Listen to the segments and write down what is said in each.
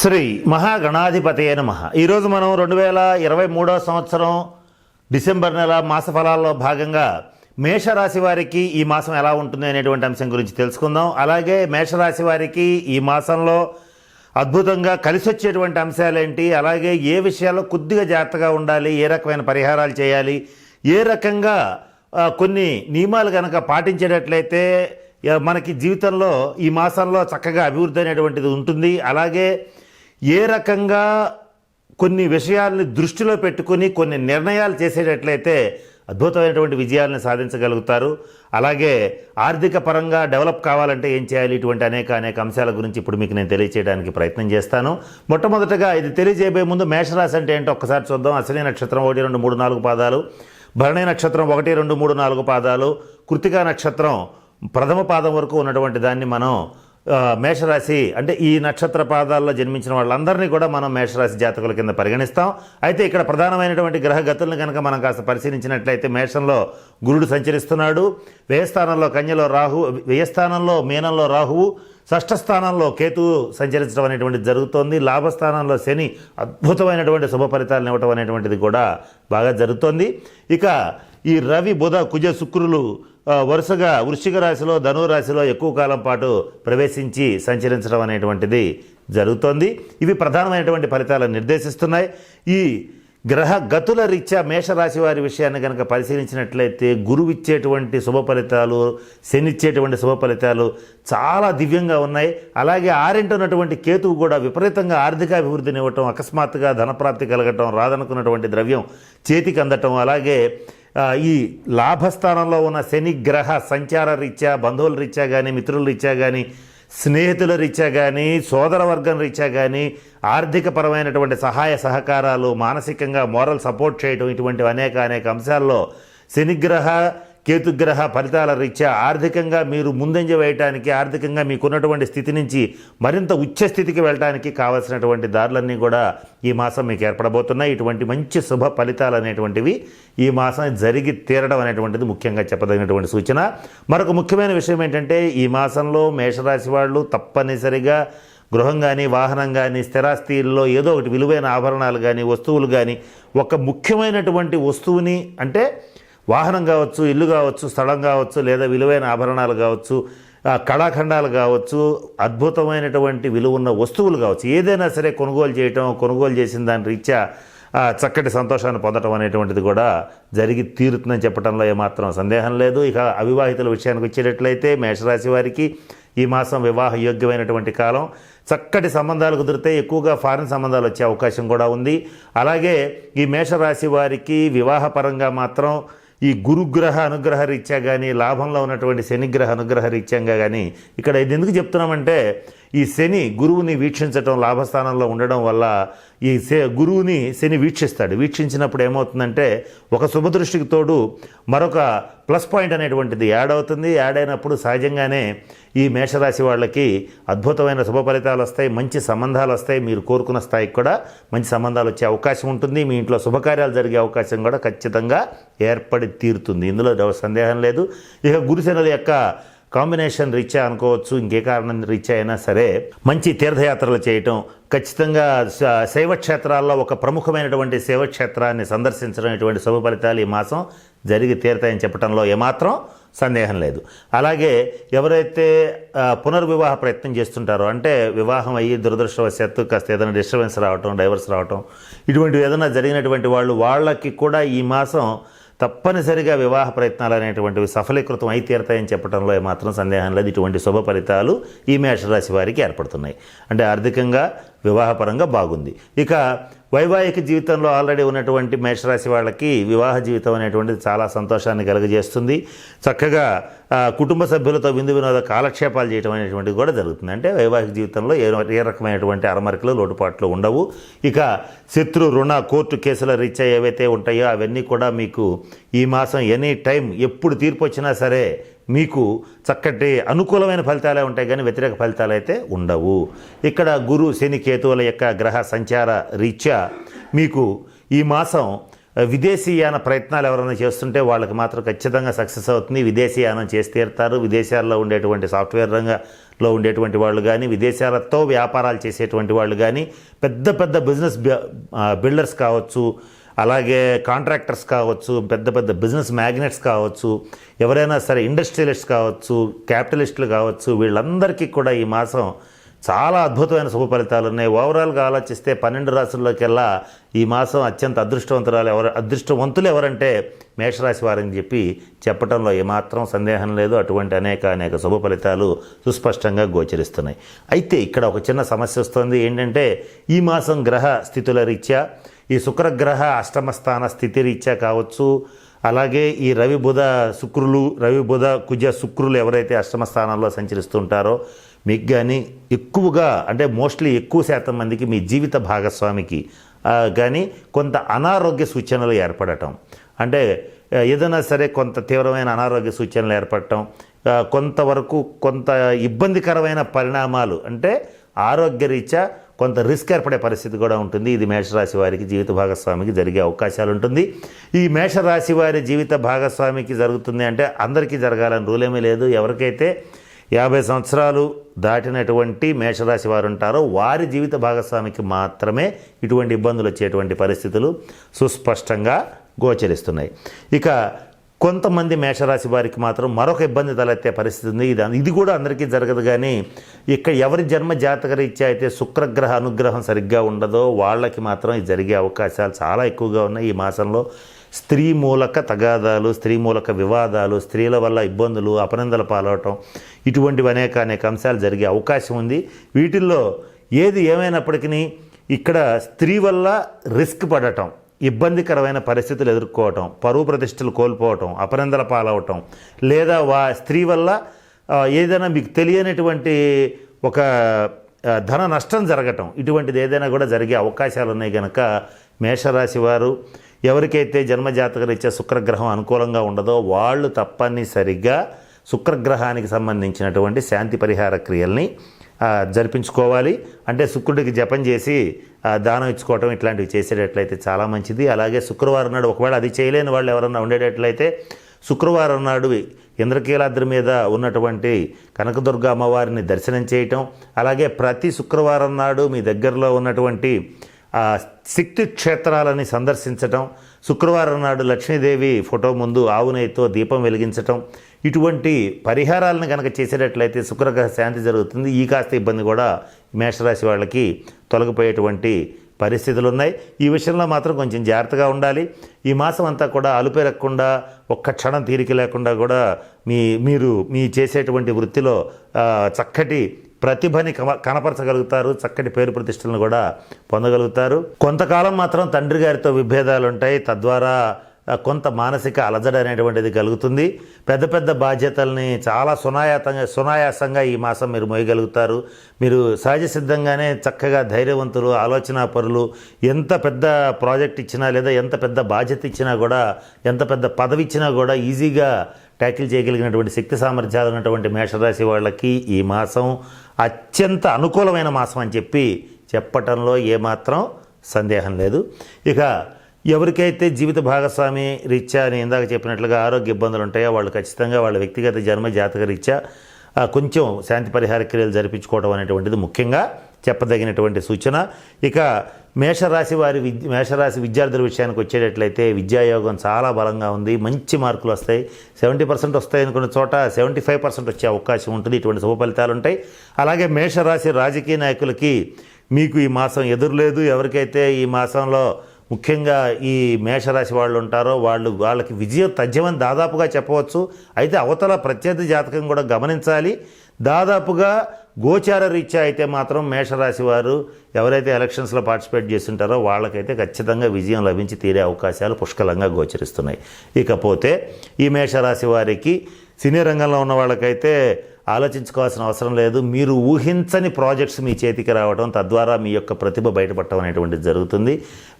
శ్రీ మహాగణాధిపతయ నమ. ఈరోజు మనం రెండు వేల ఇరవై మూడవ సంవత్సరం డిసెంబర్ నెల మాస ఫలాల్లో భాగంగా మేషరాశి వారికి ఈ మాసం ఎలా ఉంటుంది అనేటువంటి అంశం గురించి తెలుసుకుందాం. అలాగే మేషరాశి వారికి ఈ మాసంలో అద్భుతంగా కలిసి వచ్చేటువంటి అంశాలేంటి? అలాగే ఏ విషయాల్లో కొద్దిగా జాగ్రత్తగా ఉండాలి? ఏ రకమైన పరిహారాలు చేయాలి? ఏ రకంగా కొన్ని నియమాలు కనుక పాటించేటట్లయితే మనకి జీవితంలో ఈ మాసంలో చక్కగా అభివృద్ధి అనేటువంటిది ఉంటుంది. అలాగే ఏ రకంగా కొన్ని విషయాల్ని దృష్టిలో పెట్టుకొని కొన్ని నిర్ణయాలు చేసేటట్లయితే అద్భుతమైనటువంటి విజయాలను సాధించగలుగుతారు. అలాగే ఆర్థిక పరంగా డెవలప్ కావాలంటే ఏం చేయాలి? ఇటువంటి అనేక అనేక అంశాల గురించి ఇప్పుడు మీకు నేను తెలియచేయడానికి ప్రయత్నం చేస్తాను. మొట్టమొదటగా ఇది తెలియజేయబోయే ముందు మేషరాశి అంటే ఏంటో ఒక్కసారి చూద్దాం. అశ్విని నక్షత్రం ఒకటి రెండు మూడు నాలుగు పాదాలు. భరణి నక్షత్రం ఒకటి రెండు మూడు నాలుగు పాదాలు. కృతికా నక్షత్రం ప్రథమ పాదం వరకు ఉన్నటువంటి దాన్ని మనం మేషరాశి అంటే ఈ నక్షత్ర పాదాల్లో జన్మించిన వాళ్ళందరినీ కూడా మనం మేషరాశి జాతకుల కింద పరిగణిస్తాం. అయితే ఇక్కడ ప్రధానమైనటువంటి గ్రహ గతులను కనుక మనం కాస్త పరిశీలించినట్లయితే మేషంలో గురుడు సంచరిస్తున్నాడు. వ్యయస్థానంలో కన్యలో రాహు వ్యయస్థానంలో మీనంలో రాహువు షష్ఠ స్థానంలో కేతువు సంచరించడం అనేటువంటిది జరుగుతోంది. లాభస్థానంలో శని అద్భుతమైనటువంటి శుభ ఫలితాలను ఇవ్వటం అనేటువంటిది కూడా బాగా జరుగుతోంది. ఇక ఈ రవి బుధ కుజ శుక్రులు వరుసగా వృశ్చిక రాశిలో ధను రాశిలో ఎక్కువ కాలం పాటు ప్రవేశించి సంచరించడం అనేటువంటిది జరుగుతోంది. ఇవి ప్రధానమైనటువంటి ఫలితాలను నిర్దేశిస్తున్నాయి. ఈ గ్రహ గతుల రీత్యా మేషరాశి వారి విషయాన్ని కనుక పరిశీలించినట్లయితే గురువు ఇచ్చేటువంటి శుభ ఫలితాలు శని ఇచ్చేటువంటి శుభ ఫలితాలు చాలా దివ్యంగా ఉన్నాయి. అలాగే ఆరింట ఉన్నటువంటి కేతువు కూడా విపరీతంగా ఆర్థిక అభివృద్ధిని ఇవ్వటం అకస్మాత్తుగా ధనప్రాప్తి కలగటం రాదనుకున్నటువంటి ద్రవ్యం చేతికి అందటం అలాగే ఈ లాభస్థానంలో ఉన్న శని గ్రహ సంచార రీత్యా బంధువుల రీత్యా కానీ మిత్రుల రీత్యా కానీ స్నేహితుల రీత్యా కానీ సోదర వర్గం రీత్యా కానీ ఆర్థిక పరమైనటువంటి సహాయ సహకారాలు మానసికంగా మోరల్ సపోర్ట్ చేయడం ఇటువంటి అనేక అనేక అంశాల్లో శనిగ్రహ కేతుగ్రహ ఫలితాల రీత్యా ఆర్థికంగా మీరు ముందంజ వేయటానికి ఆర్థికంగా మీకున్నటువంటి స్థితి నుంచి మరింత ఉచ్చ స్థితికి వెళ్ళడానికి కావలసినటువంటి దారులన్నీ కూడా ఈ మాసం మీకు ఏర్పడబోతున్నాయి. ఇటువంటి మంచి శుభ ఫలితాలు అనేటువంటివి ఈ మాసం జరిగి తీరడం అనేటువంటిది ముఖ్యంగా చెప్పదగినటువంటి సూచన. మరొక ముఖ్యమైన విషయం ఏంటంటే ఈ మాసంలో మేషరాశి వాళ్ళు తప్పనిసరిగా గృహం కానీ వాహనం కానీ స్థిరాస్తిల్లో ఏదో ఒకటి విలువైన ఆభరణాలు కానీ వస్తువులు కానీ ఒక ముఖ్యమైనటువంటి వస్తువుని అంటే వాహనం కావచ్చు ఇల్లు కావచ్చు స్థలం కావచ్చు లేదా విలువైన ఆభరణాలు కావచ్చు కళాఖండాలు కావచ్చు అద్భుతమైనటువంటి విలువ ఉన్న వస్తువులు కావచ్చు ఏదైనా సరే కొనుగోలు చేయటం కొనుగోలు చేసిన దాని రీత్యా చక్కటి సంతోషాన్ని పొందటం అనేటువంటిది కూడా జరిగి తీరుతుందని చెప్పడంలో ఏమాత్రం సందేహం లేదు. ఇక అవివాహితుల విషయానికి వచ్చేటట్లయితే మేషరాశి వారికి ఈ మాసం వివాహ యోగ్యమైనటువంటి కాలం. చక్కటి సంబంధాలు కుదిరితే ఎక్కువగా ఫారిన్ సంబంధాలు వచ్చే అవకాశం కూడా ఉంది. అలాగే ఈ మేషరాశి వారికి వివాహపరంగా మాత్రం ఈ గురుగ్రహ అనుగ్రహ రీత్యా కానీ లాభంలో ఉన్నటువంటి శనిగ్రహ అనుగ్రహ రీత్యంగా కానీ ఇక్కడ ఇది ఎందుకు చెప్తున్నామంటే ఈ శని గురువుని వీక్షించటం లాభస్థానంలో ఉండడం వల్ల ఈ గురువుని శని వీక్షిస్తాడు. వీక్షించినప్పుడు ఏమవుతుందంటే ఒక శుభదృష్టికి తోడు మరొక ప్లస్ పాయింట్ అనేటువంటిది యాడ్ అవుతుంది. యాడ్ అయినప్పుడు సహజంగానే ఈ మేషరాశి వాళ్ళకి అద్భుతమైన శుభ ఫలితాలు వస్తాయి. మంచి సంబంధాలు వస్తాయి. మీరు కోరుకున్న స్థాయికి కూడా మంచి సంబంధాలు వచ్చే అవకాశం ఉంటుంది. మీ ఇంట్లో శుభకార్యాలు జరిగే అవకాశం కూడా ఖచ్చితంగా ఏర్పడి తీరుతుంది. ఇందులో సందేహం లేదు. ఇక గురుశనుల యొక్క కాంబినేషన్ రీత్యా అనుకోవచ్చు ఇంకే కారణం రీత్యా అయినా సరే మంచి తీర్థయాత్రలు చేయటం ఖచ్చితంగా శైవక్షేత్రాల్లో క్షేత్రాల్లో ఒక ప్రముఖమైనటువంటి శైవ క్షేత్రాన్ని సందర్శించడం ఇటువంటి శుభ ఫలితాలు ఈ మాసం జరిగి తీరుతాయని చెప్పడంలో ఏమాత్రం సందేహం లేదు. అలాగే ఎవరైతే పునర్వివాహ ప్రయత్నం చేస్తుంటారో అంటే వివాహం అయ్యి దురదృష్టవశాత్తు కాస్త ఏదైనా డిస్టర్బెన్స్ రావటం డైవర్స్ రావటం ఇటువంటివి ఏదైనా జరిగినటువంటి వాళ్ళు వాళ్ళకి కూడా ఈ మాసం తప్పనిసరిగా వివాహ ప్రయత్నాలు అనేటువంటివి సఫలీకృతం అయి తీరతాయని చెప్పడంలో ఏమాత్రం సందేహం లేదు. ఇటువంటి శుభ ఫలితాలు ఈ మేషరాశి వారికి ఏర్పడుతున్నాయి. అంటే ఆర్థికంగా వివాహపరంగా బాగుంది. ఇక వైవాహిక జీవితంలో ఆల్రెడీ ఉన్నటువంటి మేషరాశి వాళ్ళకి వివాహ జీవితం అనేటువంటిది చాలా సంతోషాన్ని కలుగజేస్తుంది. చక్కగా కుటుంబ సభ్యులతో విందు వినోద కాలక్షేపాలు చేయడం అనేటువంటిది కూడా జరుగుతుంది. అంటే వైవాహిక జీవితంలో ఏ ఏ రకమైనటువంటి అరమరికలు లోటుపాట్లు ఉండవు. ఇక శత్రు రుణ కోర్టు కేసుల రీత్యా ఏవైతే ఉంటాయో అవన్నీ కూడా మీకు ఈ మాసం ఎనీ టైం ఎప్పుడు తీర్పు వచ్చినా సరే మీకు చక్కటి అనుకూలమైన ఫలితాలే ఉంటాయి కానీ వ్యతిరేక ఫలితాలు అయితే ఉండవు. ఇక్కడ గురు శని కేతువుల యొక్క గ్రహ సంచార రీత్యా మీకు ఈ మాసం విదేశీయాన ప్రయత్నాలు ఎవరైనా చేస్తుంటే వాళ్ళకి మాత్రం ఖచ్చితంగా సక్సెస్ అవుతుంది. విదేశీయానం చేసి తీరుతారు. విదేశాల్లో ఉండేటువంటి సాఫ్ట్వేర్ రంగంలో ఉండేటువంటి వాళ్ళు కానీ విదేశాలతో వ్యాపారాలు చేసేటువంటి వాళ్ళు కానీ పెద్ద పెద్ద బిజినెస్ బిల్డర్స్ కావచ్చు అలాగే కాంట్రాక్టర్స్ కావచ్చు పెద్ద పెద్ద బిజినెస్ మ్యాగ్నెట్స్ కావచ్చు ఎవరైనా సరే ఇండస్ట్రియలిస్ట్ కావచ్చు క్యాపిటలిస్టులు కావచ్చు వీళ్ళందరికీ కూడా ఈ మాసం చాలా అద్భుతమైన శుభ ఫలితాలు ఉన్నాయి. ఓవరాల్గా ఆలోచిస్తే పన్నెండు రాసుల్లోకెల్లా ఈ మాసం అత్యంత అదృష్టవంతురాలు ఎవరు అదృష్టవంతులు ఎవరంటే మేషరాశి వారని చెప్పి చెప్పడంలో ఏమాత్రం సందేహం లేదు. అటువంటి అనేక అనేక శుభ ఫలితాలు సుస్పష్టంగా గోచరిస్తున్నాయి. అయితే ఇక్కడ ఒక చిన్న సమస్య వస్తుంది. ఏంటంటే ఈ మాసం గ్రహ స్థితుల రీత్యా ఈ శుక్రగ్రహ అష్టమ స్థాన స్థితి రీత్యా కావచ్చు. అలాగే ఈ రవి బుధ శుక్రులు రవి బుధ కుజ శుక్రులు ఎవరైతే అష్టమ స్థానాల్లో సంచరిస్తుంటారో మీకు కానీ ఎక్కువగా అంటే మోస్ట్లీ ఎక్కువ శాతం మందికి మీ జీవిత భాగస్వామికి కానీ కొంత అనారోగ్య సూచనలు ఏర్పడటం. అంటే ఏదైనా సరే కొంత తీవ్రమైన అనారోగ్య సూచనలు ఏర్పడటం కొంతవరకు కొంత ఇబ్బందికరమైన పరిణామాలు అంటే ఆరోగ్యరీత్యా కొంత రిస్క్ ఏర్పడే పరిస్థితి కూడా ఉంటుంది. ఇది మేషరాశి వారికి జీవిత భాగస్వామికి జరిగే అవకాశాలు ఉంటుంది ఈ మేషరాశి వారి జీవిత భాగస్వామికి జరుగుతుంది అంటే అందరికీ జరగాలని రూలేమీ లేదు. ఎవరికైతే యాభై సంవత్సరాలు దాటినటువంటి మేషరాశి వారు ఉంటారో వారి జీవిత భాగస్వామికి మాత్రమే ఇటువంటి ఇబ్బందులు వచ్చేటువంటి పరిస్థితులు సుస్పష్టంగా గోచరిస్తున్నాయి. ఇక కొంతమంది మేషరాశి వారికి మాత్రం మరొక ఇబ్బంది తలెత్తే పరిస్థితి ఉంది. ఇది ఇది కూడా అందరికీ జరగదు కానీ ఇక్కడ ఎవరి జన్మ జాతకరీత్యా అయితే శుక్రగ్రహ అనుగ్రహం సరిగ్గా ఉండదో వాళ్ళకి మాత్రం ఇది జరిగే అవకాశాలు చాలా ఎక్కువగా ఉన్నాయి. ఈ మాసంలో స్త్రీ మూలక తగాదాలు స్త్రీ మూలక వివాదాలు స్త్రీల వల్ల ఇబ్బందులు అపనందల పాలవటం ఇటువంటివి అనేక అనేక అంశాలు జరిగే అవకాశం ఉంది. వీటిల్లో ఏది ఏమైనప్పటికీ ఇక్కడ స్త్రీ వల్ల రిస్క్ పడటం ఇబ్బందికరమైన పరిస్థితులు ఎదుర్కోవటం పరువు ప్రతిష్టలు కోల్పోవటం అపనిందల పాలవటం లేదా వా స్త్రీ వల్ల ఏదైనా మీకు తెలియనటువంటి ఒక ధన నష్టం జరగటం ఇటువంటిది ఏదైనా కూడా జరిగే అవకాశాలు ఉన్నాయి కనుక మేషరాశి వారు ఎవరికైతే జన్మజాతక రీత్యా శుక్రగ్రహం అనుకూలంగా ఉండదో వాళ్ళు తప్పనిసరిగా శుక్రగ్రహానికి సంబంధించినటువంటి శాంతి పరిహార క్రియల్ని జరిపించుకోవాలి. అంటే శుక్రుడికి జపం చేసి దానం ఇచ్చుకోవటం ఇట్లాంటివి చేసేటట్లయితే చాలా మంచిది. అలాగే శుక్రవారం నాడు ఒకవేళ అది చేయలేని వాళ్ళు ఎవరన్నా ఉండేటట్లయితే శుక్రవారం నాడు ఇంద్రకీలాద్రి మీద ఉన్నటువంటి కనకదుర్గ అమ్మవారిని దర్శనం చేయటం అలాగే ప్రతి శుక్రవారం నాడు మీ దగ్గరలో ఉన్నటువంటి ఆ శక్తి క్షేత్రాలని సందర్శించటం శుక్రవారం నాడు లక్ష్మీదేవి ఫోటో ముందు ఆవు దీపం వెలిగించటం ఇటువంటి పరిహారాలను కనుక చేసేటట్లయితే శుక్రగ్రహ శాంతి జరుగుతుంది. ఈ కాస్త ఇబ్బంది కూడా మేషరాశి వాళ్ళకి తొలగిపోయేటువంటి పరిస్థితులు ఉన్నాయి ఈ విషయంలో మాత్రం కొంచెం జాగ్రత్తగా ఉండాలి. ఈ మాసం అంతా కూడా అలుపెరగకుండా ఒక్క క్షణం తీరిక లేకుండా కూడా మీ మీరు మీ చేసేటువంటి వృత్తిలో చక్కటి ప్రతిభని కమ కనపరచగలుగుతారు చక్కటి పేరు ప్రతిష్టలను కూడా పొందగలుగుతారు. కొంతకాలం మాత్రం తండ్రి గారితో విభేదాలు ఉంటాయి తద్వారా కొంత మానసిక అలజడి అనేటువంటిది కలుగుతుంది. పెద్ద పెద్ద బాధ్యతల్ని చాలా సునాయాతంగా సునాయాసంగా ఈ మాసం మీరు మోయగలుగుతారు. మీరు సహజ సిద్ధంగానే చక్కగా ధైర్యవంతులు ఆలోచన పరులు ఎంత పెద్ద ప్రాజెక్ట్ ఇచ్చినా లేదా ఎంత పెద్ద బాధ్యత ఇచ్చినా కూడా ఎంత పెద్ద పదవి ఇచ్చినా కూడా ఈజీగా ట్యాకిల్ చేయగలిగినటువంటి శక్తి సామర్థ్యాలు ఉన్నటువంటి మేషరాశి వాళ్ళకి ఈ మాసం అత్యంత అనుకూలమైన మాసం అని చెప్పి చెప్పటంలో ఏమాత్రం సందేహం లేదు. ఇక ఎవరికైతే జీవిత భాగస్వామి రీత్యా నేను ఇందాక చెప్పినట్లుగా ఆరోగ్య ఇబ్బందులు ఉంటాయో వాళ్ళు ఖచ్చితంగా వాళ్ళ వ్యక్తిగత జన్మ జాతక రీత్యా కొంచెం శాంతి పరిహార క్రియలు జరిపించుకోవడం అనేటువంటిది ముఖ్యంగా చెప్పదగినటువంటి సూచన. ఇక మేషరాశి వారి విద్య మేషరాశి విద్యార్థుల విషయానికి వచ్చేటట్లయితే విద్యాయోగం చాలా బలంగా ఉంది. మంచి మార్కులు వస్తాయి. సెవెంటీ పర్సెంట్ వస్తాయి అనుకున్న చోట సెవెంటీ ఫైవ్ పర్సెంట్ వచ్చే అవకాశం ఉంటుంది. ఇటువంటి శుభ ఫలితాలు ఉంటాయి. అలాగే మేషరాశి రాజకీయ నాయకులకి మీకు ఈ మాసం ఎదురులేదు. ఎవరికైతే ఈ మాసంలో ముఖ్యంగా ఈ మేషరాశి వాళ్ళు ఉంటారో వాళ్ళు వాళ్ళకి విజయం తథ్యమని దాదాపుగా చెప్పవచ్చు. అయితే అవతల ప్రత్యర్థి జాతకం కూడా గమనించాలి. దాదాపుగా గోచార రీత్యా అయితే మాత్రం మేషరాశి వారు ఎవరైతే ఎలక్షన్స్లో పార్టిసిపేట్ చేస్తుంటారో వాళ్ళకైతే ఖచ్చితంగా విజయం లభించి తీరే అవకాశాలు పుష్కలంగా గోచరిస్తున్నాయి. ఇకపోతే ఈ మేషరాశి వారికి సినీ రంగంలో ఉన్న వాళ్ళకైతే ఆలోచించుకోవాల్సిన అవసరం లేదు. మీరు ఊహించని ప్రాజెక్ట్స్ మీ చేతికి రావడం తద్వారా మీ యొక్క ప్రతిభ బయటపడటం అనేటువంటిది జరుగుతుంది.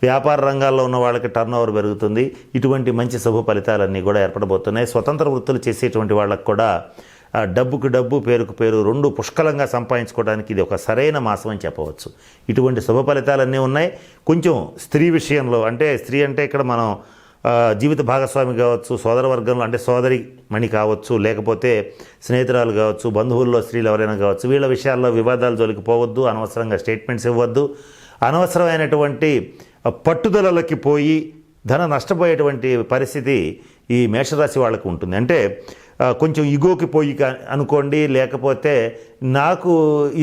వ్యాపార రంగాల్లో ఉన్న వాళ్ళకి టర్న్ ఓవర్ పెరుగుతుంది. ఇటువంటి మంచి శుభ ఫలితాలన్నీ కూడా ఏర్పడబోతున్నాయి. స్వతంత్ర వృత్తులు చేసేటువంటి వాళ్ళకు కూడా డబ్బుకు డబ్బు పేరుకు పేరు రెండు పుష్కలంగా సంపాదించుకోవడానికి ఇది ఒక సరైన మాసం అని చెప్పవచ్చు. ఇటువంటి శుభ ఫలితాలన్నీ ఉన్నాయి. కొంచెం స్త్రీ విషయంలో అంటే స్త్రీ అంటే ఇక్కడ మనం జీవిత భాగస్వామి కావచ్చు సోదర వర్గంలో అంటే సోదరి మణి కావచ్చు లేకపోతే స్నేహితురాలు కావచ్చు బంధువుల్లో స్త్రీలు ఎవరైనా కావచ్చు వీళ్ళ విషయాల్లో వివాదాలు జోలికి పోవద్దు అనవసరంగా స్టేట్మెంట్స్ ఇవ్వద్దు. అనవసరమైనటువంటి పట్టుదలలకి పోయి ధన నష్టపోయేటువంటి పరిస్థితి ఈ మేషరాశి వాళ్ళకు ఉంటుంది. అంటే కొంచెం ఇగోకి పోయి అనుకోండి లేకపోతే నాకు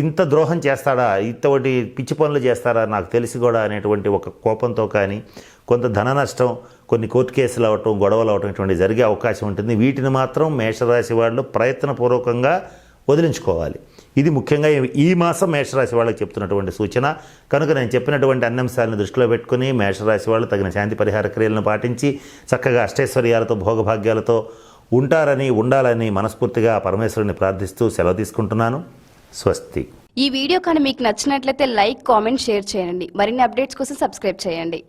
ఇంత ద్రోహం చేస్తాడా ఇంతటి పిచ్చి పనులు చేస్తారా నాకు తెలిసి కూడా అనేటువంటి ఒక కోపంతో కానీ కొంత ధన నష్టం కొన్ని కోర్టు కేసులు అవటం గొడవలు అవటం ఇటువంటి జరిగే అవకాశం ఉంటుంది. వీటిని మాత్రం మేషరాశి వాళ్ళు ప్రయత్నపూర్వకంగా వదిలించుకోవాలి. ఇది ముఖ్యంగా ఈ- మాసం మేషరాశి వాళ్ళకి చెప్తున్నటువంటి సూచన. కనుక నేను చెప్పినటువంటి అన్ని అంశాలను దృష్టిలో పెట్టుకుని మేషరాశి వాళ్ళు తగిన శాంతి పరిహార క్రియలను పాటించి చక్కగా అష్టైశ్వర్యాలతో భోగభాగ్యాలతో ఉంటారని ఉండాలని మనస్ఫూర్తిగా పరమేశ్వరుని ప్రార్థిస్తూ సెలవు తీసుకుంటున్నాను. స్వస్తి. ఈ వీడియో కానీ మీకు నచ్చినట్లయితే లైక్ కామెంట్ షేర్ చేయండి. మరిన్ని అప్డేట్స్ కోసం సబ్స్క్రైబ్ చేయండి.